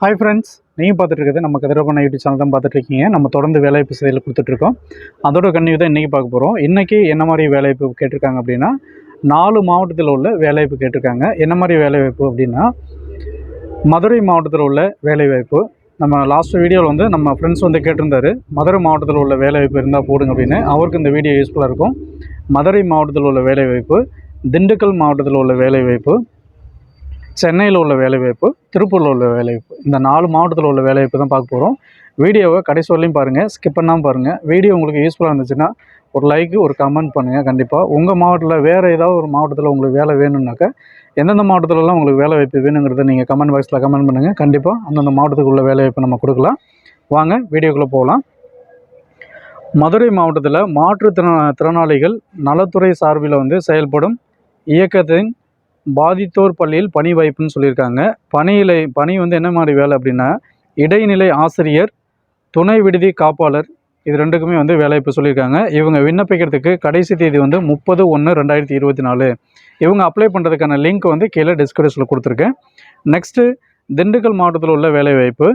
Hi friends நீங்கள் பார்த்துட்டு நம்ம கதிரப்பண்ண யூடியூப் சேனல் தான் பார்த்துட்ருக்கீங்க நம்ம தொடர்ந்து வேலைவாய்ப்பு செய்தியில் கொடுத்துட்ருக்கோம் அதோட கன்னியூ தான் இன்றைக்கி பார்க்க போகிறோம் இன்றைக்கி என்ன மாதிரி வேலைவாய்ப்பு கேட்டிருக்காங்க அப்படின்னா நாலு மாவட்டத்தில் உள்ள வேலைவாய்ப்பு கேட்டிருக்காங்க. என்ன மாதிரி வேலைவாய்ப்பு அப்படின்னா மதுரை மாவட்டத்தில் உள்ள வேலைவாய்ப்பு நம்ம லாஸ்ட் வீடியோவில் வந்து நம்ம ஃப்ரெண்ட்ஸ் வந்து கேட்டிருந்தாரு மதுரை மாவட்டத்தில் உள்ள வேலைவாய்ப்பு இருந்தால் போடுங்க அப்படின்னு. அவருக்கு இந்த வீடியோ யூஸ்ஃபுல்லாக இருக்கும். மதுரை மாவட்டத்தில் உள்ள வேலைவாய்ப்பு திண்டுக்கல் மாவட்டத்தில் உள்ள வேலைவாய்ப்பு சென்னையில் உள்ள வேலைவாய்ப்பு திருப்பூரில் உள்ள வேலைவாய்ப்பு இந்த நாலு மாவட்டத்தில் உள்ள வேலைவாய்ப்பு தான் பார்க்க போகிறோம் வீடியோவை கடைசி வரலையும் பாருங்கள் ஸ்கிப் பண்ணாமல் பாருங்கள் வீடியோ உங்களுக்கு யூஸ்ஃபுல்லாக இருந்துச்சுன்னா ஒரு லைக்கு ஒரு கமெண்ட் பண்ணுங்கள் கண்டிப்பாக உங்கள் மாவட்டத்தில் வேறு ஏதாவது ஒரு மாவட்டத்தில் உங்களுக்கு வேலை வேணும்னாக்கா எந்தெந்த மாவட்டத்திலலாம் உங்களுக்கு வேலை வாய்ப்பு வேணுங்கிறத நீங்கள் கமெண்ட் பாக்ஸில் கமெண்ட் பண்ணுங்கள் கண்டிப்பாக அந்தந்த மாவட்டத்துக்கு உள்ள வேலை வாய்ப்பு நம்ம கொடுக்கலாம். வாங்க வீடியோக்குள்ளே போகலாம். மதுரை மாவட்டத்தில் மாற்றுத்திறனா திறனாளிகள் நலத்துறை சார்பில் வந்து செயல்படும் இயக்கத்தின் பாதித்தோர் பள்ளியில் பணி வாய்ப்புன்னு சொல்லியிருக்காங்க. பணியில் பணி வந்து என்ன மாதிரி வேலை அப்படின்னா இடைநிலை ஆசிரியர் துணை விடுதி காப்பாளர் இது ரெண்டுக்குமே வந்து வேலைவாய்ப்பு சொல்லியிருக்காங்க. இவங்க விண்ணப்பிக்கிறதுக்கு கடைசி தேதி வந்து முப்பது ஒன்று ரெண்டாயிரத்தி இருபத்தி நாலு. இவங்க அப்ளை பண்ணுறதுக்கான லிங்க் வந்து கீழே டிஸ்கிரிப்ஷனில் கொடுத்துருக்கேன். நெக்ஸ்ட்டு திண்டுக்கல் மாவட்டத்தில் உள்ள வேலைவாய்ப்பு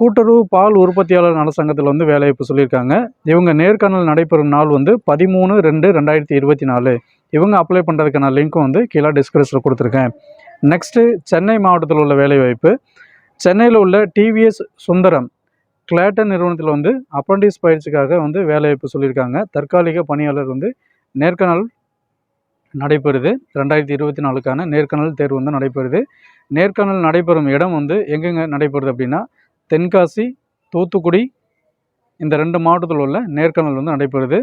கூட்டுறவு பால் உற்பத்தியாளர் நலசங்கத்தில் வந்து வேலைவாய்ப்பு சொல்லியிருக்காங்க. இவங்க நேர்காணல் நடைபெறும் நாள் வந்து பதிமூணு ரெண்டு ரெண்டாயிரத்தி இருபத்தி நாலு. இவங்க அப்ளை பண்ணுறதுக்கான லிங்க்கும் வந்து கீழே டிஸ்கிரிப்ஷனில் கொடுத்துருக்கேன். நெக்ஸ்ட்டு சென்னை மாவட்டத்தில் உள்ள வேலைவாய்ப்பு. சென்னையில் உள்ள டிவிஎஸ் சுந்தரம் கிளாட்டன் நிறுவனத்தில் வந்து அப்ரண்டிஸ் பயிற்சிக்காக வந்து வேலைவாய்ப்பு சொல்லியிருக்காங்க. தற்காலிக பணியாளர் வந்து நேர்காணல் நடைபெறுது. ரெண்டாயிரத்தி இருபத்தி நாலுக்கான நேர்காணல் தேர்வு வந்து நடைபெறுது. நேர்காணல் நடைபெறும் இடம் வந்து எங்கெங்கே நடைபெறுது அப்படின்னா தென்காசி தூத்துக்குடி இந்த ரெண்டு மாவட்டத்தில் உள்ள நேர்காணல் வந்து நடைபெறுது.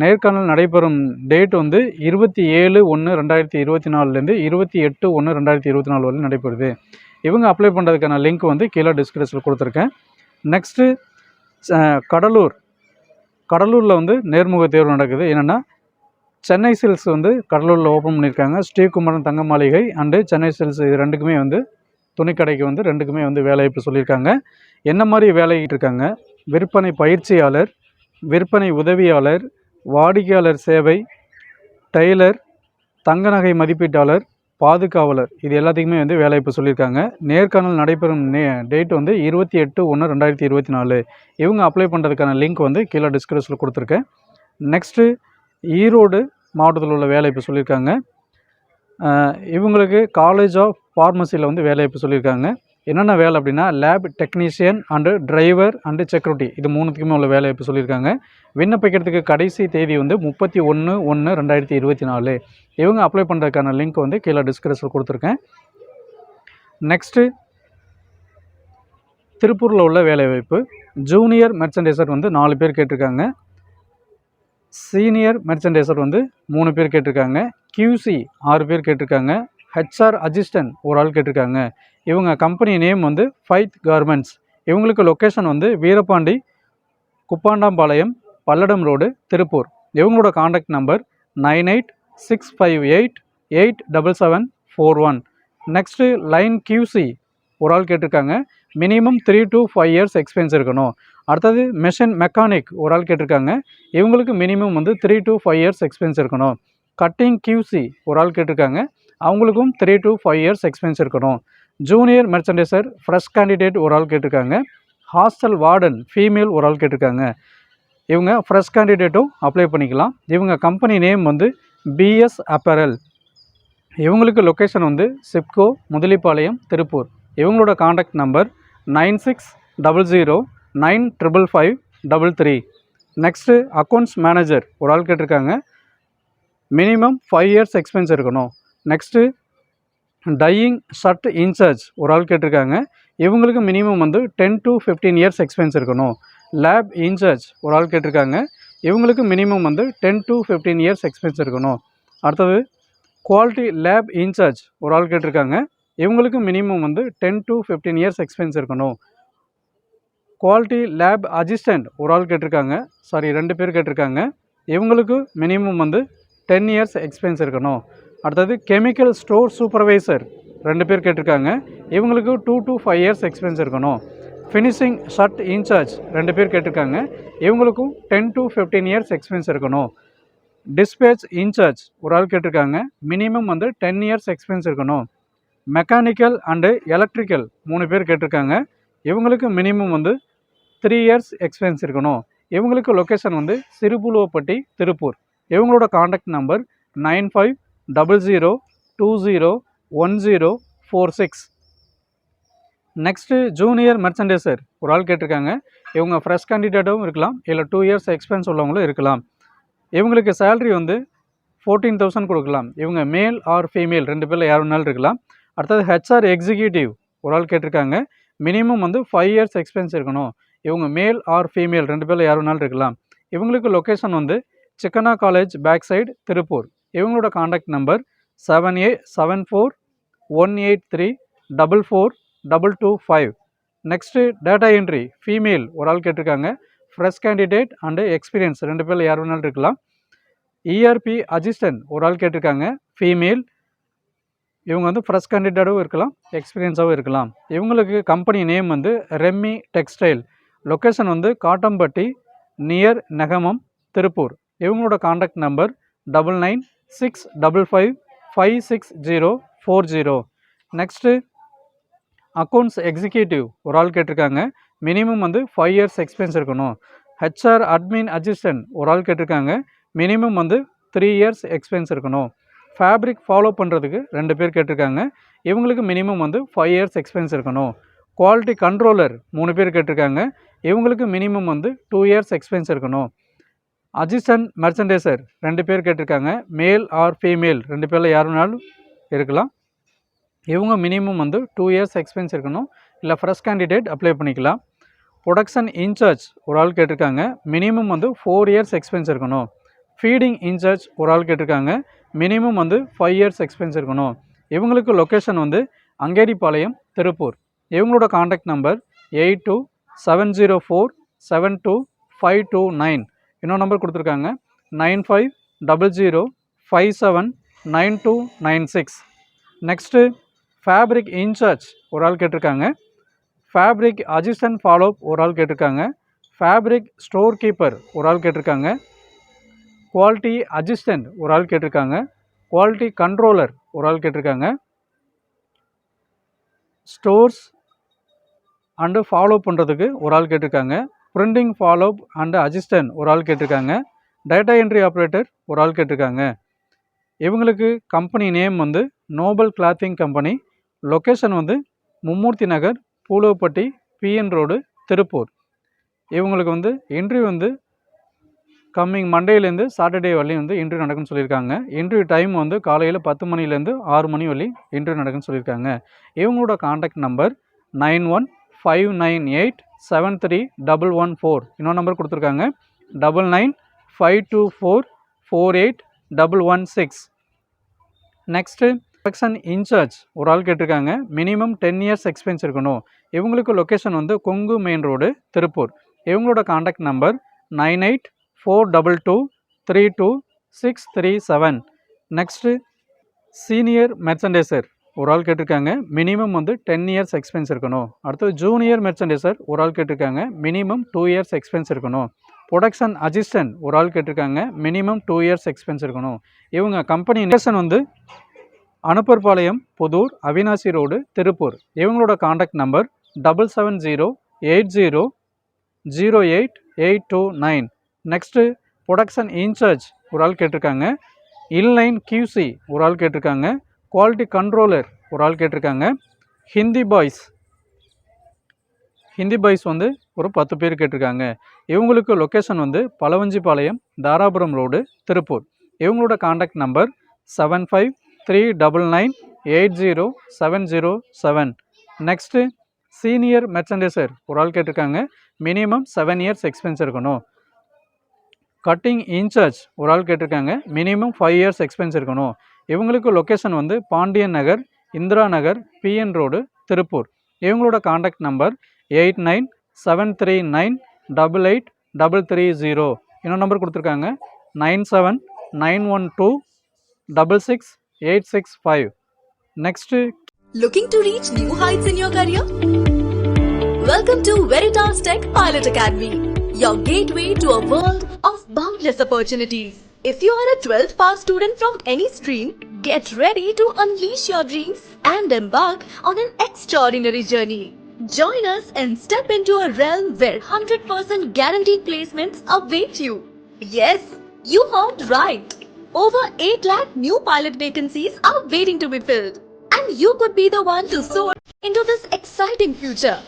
நேர்காணல் நடைபெறும் டேட் வந்து இருபத்தி ஏழு ஒன்று ரெண்டாயிரத்தி இருபத்தி நாலுலேருந்து இருபத்தி எட்டு ஒன்று ரெண்டாயிரத்தி இருபத்தி நாலு வரையும் நடைபெறுது. இவங்க அப்ளை பண்ணுறதுக்கான லிங்க் வந்து கீழே டிஸ்கிரிப்ஷனில் கொடுத்துருக்கேன். நெக்ஸ்ட்டு கடலூர். கடலூரில் வந்து நேர்முக தேர்வு நடக்குது. என்னென்னா சென்னை சில்ஸ் வந்து கடலூரில் ஓப்பன் பண்ணியிருக்காங்க. ஸ்ரீகுமரன் தங்க மாளிகை அண்டு சென்னை சில்ஸ் இது ரெண்டுக்குமே வந்து துணிக்கடைக்கு வந்து ரெண்டுக்குமே வந்து வேலைவாய்ப்பு சொல்லியிருக்காங்க. என்ன மாதிரி வேலையிட்டு இருக்காங்க? விற்பனை பயிற்சியாளர் விற்பனை உதவியாளர் வாடிக்கையாளர் சேவை டெய்லர் தங்க நகை மதிப்பீட்டாளர் பாதுகாவலர். இது எல்லாத்துக்குமே வந்து வேலைவாய்ப்பு சொல்லியிருக்காங்க. நேர்காணல் நடைபெறும் நே டேட் வந்து இருபத்தி எட்டு ஒன்று ரெண்டாயிரத்தி இருபத்தி நாலு. இவங்க அப்ளை பண்ணுறதுக்கான லிங்க் வந்து கீழே டிஸ்கிரிப்ஷனில் கொடுத்துருக்கேன். நெக்ஸ்ட்டு ஈரோடு மாவட்டத்தில் உள்ள வேலைவாய்ப்பு சொல்லியிருக்காங்க. இவங்களுக்கு காலேஜ் ஆஃப் ஃபார்மசியில் வந்து வேலைவாய்ப்பு சொல்லியிருக்காங்க. என்னென்ன வேலை அப்படின்னா lab technician and driver and security இது மூணுத்துக்குமே உள்ள வேலைவாய்ப்பு சொல்லியிருக்காங்க. விண்ணப்பிக்கிறதுக்கு கடைசி தேதி வந்து முப்பத்தி ஒன்று ஒன்று ரெண்டாயிரத்தி இருபத்தி நாலு. இவங்க அப்ளை பண்ணுறதுக்கான லிங்க் வந்து கீழே டிஸ்கிரிப்ஷனில் கொடுத்துருக்கேன். நெக்ஸ்ட்டு திருப்பூரில் உள்ள வேலைவாய்ப்பு ஜூனியர் மெர்ச்சன்டைசர் வந்து நாலு பேர் கேட்டிருக்காங்க. சீனியர் மெர்ச்சன்டைசர் வந்து மூணு பேர் கேட்டிருக்காங்க. கியூசி ஆறு பேர் கேட்டிருக்காங்க. ஹெச்ஆர் அசிஸ்டன்ட் ஒரு ஆள் கேட்டிருக்காங்க. இவங்க கம்பெனி நேம் வந்து ஃபைத் கார்மெண்ட்ஸ் இவங்களுக்கு லொக்கேஷன் வந்து வீரபாண்டி குப்பாண்டாம்பாளையம் பல்லடம் ரோடு திருப்பூர். இவங்களோட contact number nine eight six five eight eight double seven four one next line QC ஒரு ஆள் கேட்டிருக்காங்க. Minimum three to five years experience இருக்கணும். அடுத்தது மெஷின் மெக்கானிக் ஒரு ஆள் கேட்டிருக்காங்க. இவங்களுக்கு மினிமம் வந்து three to five years experience இருக்கணும். கட்டிங் கியூசி ஒரு ஆள் கேட்டிருக்காங்க. அவங்களுக்கும் three to five years experience இருக்கணும். ஜூனியர் மெர்ச்சன்டைசர் ஃப்ரெஷ் கேண்டிடேட் ஒரு ஆள் கேட்டிருக்காங்க. ஹாஸ்டல் வார்டன் ஃபீமேல் ஒரு ஆள் கேட்டிருக்காங்க. இவங்க ஃப்ரெஷ் கேண்டிடேட்டும் அப்ளை பண்ணிக்கலாம். இவங்க கம்பெனி நேம் வந்து பிஎஸ் அப்பரல் இவங்களுக்கு லொக்கேஷன் வந்து சிப்கோ முதலிப்பாளையம் திருப்பூர். இவங்களோட contact number nine six double zero nine triple five double three next accounts manager ஒரு ஆள் கேட்டிருக்காங்க. மினிமம் ஃபைவ் இயர்ஸ் எக்ஸ்பென்ஸ் இருக்கணும். நெக்ஸ்ட்டு டையிங் ஷர்ட் இன்சார்ஜ் ஒரு ஆள் கேட்டிருக்காங்க. இவங்களுக்கு மினிமம் வந்து ten to fifteen years expense இருக்கணும். லேப் இன்சார்ஜ் ஒரு ஆள் கேட்டிருக்காங்க. இவங்களுக்கு மினிமம் வந்து ten to fifteen years expense இருக்கணும். அடுத்தது குவாலிட்டி லேப் இன்சார்ஜ் ஒரு ஆள் கேட்டிருக்காங்க. இவங்களுக்கு மினிமம் வந்து ten to fifteen years expense இருக்கணும். குவாலிட்டி லேப் அசிஸ்டண்ட் ஒரு ஆள் கேட்டிருக்காங்க. சாரி ரெண்டு பேர் கேட்டிருக்காங்க. இவங்களுக்கு மினிமம் வந்து டென் இயர்ஸ் எக்ஸ்பீரியன்ஸ் இருக்கணும். அடுத்தது கெமிக்கல் ஸ்டோர் சூப்பர்வைசர் ரெண்டு பேர் கேட்டிருக்காங்க. இவங்களுக்கு two to five years experience இருக்கணும். ஃபினிஷிங் ஷர்ட் இன்சார்ஜ் ரெண்டு பேர் கேட்டிருக்காங்க. இவங்களுக்கும் ten to fifteen years experience இருக்கணும். டிஸ்பேச் இன்சார்ஜ் ஒரு ஆள் கேட்டிருக்காங்க. மினிமம் வந்து டென் இயர்ஸ் எக்ஸ்பீரியன்ஸ் இருக்கணும். மெக்கானிக்கல் அண்டு எலக்ட்ரிக்கல் மூணு பேர் கேட்டிருக்காங்க. இவங்களுக்கு மினிமம் வந்து த்ரீ இயர்ஸ் எக்ஸ்பீரியன்ஸ் இருக்கணும். இவங்களுக்கு லொக்கேஷன் வந்து சிறுபுலுவப்பட்டி திருப்பூர். இவங்களோட contact number nine five double zero two zero one zero four six next junior merchandiser ஒரு ஆள் கேட்டிருக்காங்க. இவங்க ஃப்ரெஷ் கேண்டிடேட்டும் இருக்கலாம். இல்லை டூ இயர்ஸ் எக்ஸ்பீரியன்ஸ் உள்ளவங்களும் இருக்கலாம். இவங்களுக்கு சேல்ரி வந்து ஃபோர்டீன் தௌசண்ட் கொடுக்கலாம். இவங்க மேல் ஆர் ஃபீமேல் ரெண்டு பேரில் யார் வேணாலும் இருக்கலாம். அடுத்தது ஹெச்ஆர் எக்ஸிக்யூட்டிவ் ஒரு ஆள் கேட்டிருக்காங்க. மினிமம் வந்து ஃபைவ் இயர்ஸ் எக்ஸ்பீரியன்ஸ் இருக்கணும். இவங்க மேல் ஆர் ஃபீமேல் ரெண்டு பேரில் யார் வேணாலும் இருக்கலாம். இவங்களுக்கு லொக்கேஷன் வந்து சிக்கனா காலேஜ் பேக் சைடு திருப்பூர். இவங்களோட contact number seven A seven four one eight three double four double two five next data entry female ஒரு ஆள் கேட்டிருக்காங்க. ஃப்ரெஷ் கேண்டிடேட் அண்டு எக்ஸ்பீரியன்ஸ் ரெண்டு பேரில் யார் வேணாலும் இருக்கலாம். இஆர்பி அசிஸ்டன்ட் ஒரு ஆள் கேட்டிருக்காங்க. ஃபீமேல் இவங்க வந்து ஃப்ரெஷ் கேண்டிடேட்டாகவும் இருக்கலாம் எக்ஸ்பீரியன்ஸாகவும் இருக்கலாம். இவங்களுக்கு கம்பெனி நேம் வந்து ரெம்மி டெக்ஸ்டைல் லொக்கேஷன் வந்து காட்டம்பட்டி நியர் நெகமம் திருப்பூர் இவங்களோட contact number double nine six double five five six zero four zero next accounts executive ஒரு ஆள் கேட்டிருக்காங்க. மினிமம் வந்து ஃபைவ் இயர்ஸ் எக்ஸ்பீரியன்ஸ் இருக்கணும். ஹெச்ஆர் அட்மின் அசிஸ்டன்ட் ஒரு ஆள் கேட்டிருக்காங்க. மினிமம் வந்து த்ரீ இயர்ஸ் எக்ஸ்பீரியன்ஸ் இருக்கணும். ஃபேப்ரிக் ஃபாலோ பண்ணுறதுக்கு ரெண்டு பேர் கேட்டிருக்காங்க. இவங்களுக்கு மினிமம் வந்து ஃபைவ் இயர்ஸ் எக்ஸ்பீரியன்ஸ் இருக்கணும். குவாலிட்டி கண்ட்ரோலர் மூணு பேர் கேட்டிருக்காங்க. இவங்களுக்கு மினிமம் வந்து டூ இயர்ஸ் எக்ஸ்பீரியன்ஸ் இருக்கணும். அஜிசன் மெர்ச்சன்டைசர் ரெண்டு பேர் கேட்டிருக்காங்க. மேல் ஆர் ஃபீமேல் ரெண்டு பேரில் யார் வேணாலும் இருக்கலாம். இவங்க மினிமம் வந்து டூ இயர்ஸ் எக்ஸ்பீரியன்ஸ் இருக்கணும். இல்லை ஃப்ரெஷ் கேண்டிடேட் அப்ளை பண்ணிக்கலாம். ப்ரொடக்ஷன் இன்சார்ஜ் ஒரு ஆள் கேட்டிருக்காங்க. மினிமம் வந்து ஃபோர் இயர்ஸ் எக்ஸ்பீரியன்ஸ் இருக்கணும். ஃபீடிங் இன்சார்ஜ் ஒரு ஆள் கேட்டிருக்காங்க. மினிமம் வந்து ஃபைவ் இயர்ஸ் எக்ஸ்பீரியன்ஸ் இருக்கணும். இவங்களுக்கு லொக்கேஷன் வந்து அங்கேரிப்பாளையம் திருப்பூர். இவங்களோட contact number eight two seven zero four seven two five two nine இன்னொரு நம்பர் கொடுத்துருக்காங்க. Nine five double zero five seven nine two nine six. Next fabric incharge ஒரு ஆள் கேட்டிருக்காங்க. ஃபேப்ரிக் அசிஸ்டன்ட் ஃபாலோப் ஒரு ஆள் கேட்டிருக்காங்க. ஃபேப்ரிக் ஸ்டோர் கீப்பர் ஒரு ஆள் கேட்டிருக்காங்க. குவாலிட்டி அஜிஸ்டன்ட் ஒரு ஆள் கேட்டிருக்காங்க. குவாலிட்டி கண்ட்ரோலர் ஒரு ஆள் கேட்டிருக்காங்க. ஸ்டோர்ஸ் அண்டு ஃபாலோ பண்ணுறதுக்கு ஒரு ஆள் கேட்டிருக்காங்க. பிரிண்டிங் ஃபாலோ அண்ட் அசிஸ்டன்ட் ஒரு ஆள் கேட்டிருக்காங்க. டேட்டா என்ட்ரி ஆப்ரேட்டர் ஒரு ஆள் கேட்டிருக்காங்க. இவங்களுக்கு கம்பெனி நேம் வந்து நோபல் கிளாத்திங் கம்பெனி லொக்கேஷன் வந்து மும்மூர்த்தி நகர் பூலோப்பட்டி பிஎன் ரோடு திருப்பூர். இவங்களுக்கு வந்து இன்டர்வியூ வந்து கம்மிங் மண்டேலேருந்து சாட்டர்டே வரலையும் வந்து இன்டர்வியூ நடக்குன்னு சொல்லியிருக்காங்க. இன்டர்வியூ டைம் வந்து காலையில் பத்து மணிலேருந்து ஆறு மணி வரை இன்டர்வியூ நடக்குன்னு சொல்லியிருக்காங்க. இவங்களோட contact number nine one five nine eight seven three double one four இன்னொரு நம்பர் கொடுத்துருக்காங்க. Double nine five two four four eight double one six next section incharge ஒரு ஆள் கேட்டிருக்காங்க. மினிமம் டென் இயர்ஸ் எக்ஸ்பீரியன்ஸ் இருக்கணும். இவங்களுக்கு லொக்கேஷன் வந்து Kongu main road Tiruppur. இவங்களோட contact number nine eight four double two three two six three seven next senior merchandiser ஒரு ஆள் கேட்டிருக்காங்க. மினிமம் வந்து டென் இயர்ஸ் எக்ஸ்பென்ஸ் இருக்கணும். அடுத்தது ஜூனியர் மெர்ச்சன்டைசர் ஒரு ஆள் கேட்டிருக்காங்க. மினிமம் டூ இயர்ஸ் எக்ஸ்பென்ஸ் இருக்கணும். ப்ரொடக்ஷன் அசிஸ்டன்ட் ஒரு ஆள் கேட்டிருக்காங்க. மினிமம் டூ இயர்ஸ் எக்ஸ்பென்ஸ் இருக்கணும். இவங்க கம்பெனி நேஷன் வந்து அனுப்பர்பாளையம் புதூர் அவினாசி ரோடு திருப்பூர். இவங்களோட contact number double seven zero eight zero zero eight eight two nine next production incharge ஒரு ஆள் கேட்டிருக்காங்க. இன்லைன் கியூசி ஒரு ஆள் கேட்டிருக்காங்க. குவாலிட்டி கண்ட்ரோலர் ஒரு ஆள் கேட்டிருக்காங்க. ஹிந்தி பாய்ஸ் ஹிந்தி பாய்ஸ் வந்து ஒரு பத்து பேர் கேட்டிருக்காங்க. இவங்களுக்கு லொக்கேஷன் வந்து பலவஞ்சிபாளையம் தாராபுரம் ரோடு திருப்பூர். இவங்களோட contact number seven five three double nine eight zero seven zero seven next senior merchandiser ஒரு ஆள் கேட்டிருக்காங்க. மினிமம் செவன் இயர்ஸ் எக்ஸ்பென்ஸ் இருக்கணும். கட்டிங் இன்சார்ஜ் ஒரு ஆள் கேட்டிருக்காங்க. மினிமம் ஃபைவ் இயர்ஸ் எக்ஸ்பென்ஸ் இருக்கணும். இவங்களுக்கு லொக்கேஷன் வந்து பாண்டியன் நகர் இந்திரா நகர் பிஎன் ரோடு திருப்பூர். இவங்களோட contact number eight nine seven three nine double eight double three zero இன்னொரு நம்பர் கொடுத்துருக்காங்க nine seven nine one two double six eight six five next looking to reach new heights in your career welcome to Veritas Tech Pilot Academy your gateway to a world of boundless opportunities. If you are a 12th pass student from any stream, get ready to unleash your dreams and embark on an extraordinary journey. Join us and step into a realm where 100% guaranteed placements await you. Yes, you heard right. Over 8 lakh new pilot vacancies are waiting to be filled. And you could be the one to soar into this exciting future.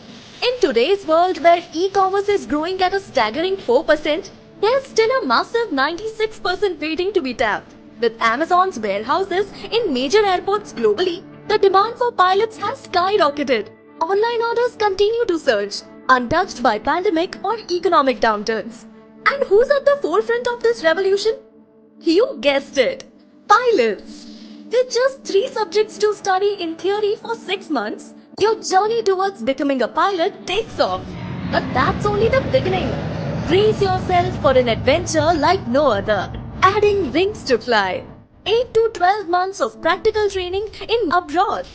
In today's world where e-commerce is growing at a staggering 4%, there's still a massive 96% waiting to be tapped. With Amazon's warehouses in major airports globally, the demand for pilots has skyrocketed. Online orders continue to surge, untouched by pandemic or economic downturns. And who's at the forefront of this revolution? You guessed it, pilots. With just three subjects to study in theory for six months, your journey towards becoming a pilot takes off. But that's only the beginning. Brace yourself for an adventure like no other, adding wings to fly. 8 to 12 months of practical training in abroad.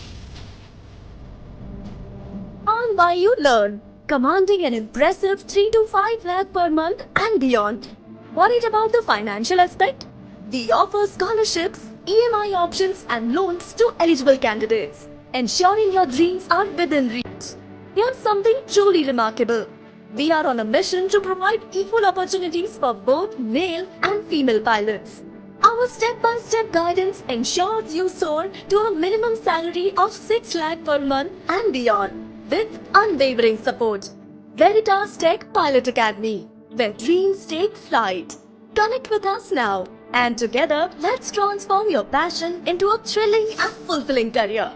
On by you learn, commanding an impressive 3 to 5 lakh per month and beyond. Worried about the financial aspect? We offer scholarships, EMI options, and loans to eligible candidates, ensuring your dreams are within reach. Here's something truly remarkable. We are on a mission to provide equal opportunities for both male and female pilots. Our step-by-step guidance ensures you soar to a minimum salary of 6 lakh per month and beyond with unwavering support. Veritas Tech Pilot Academy, where dreams take flight. Connect with us now, and together let's transform your passion into a thrilling and fulfilling career.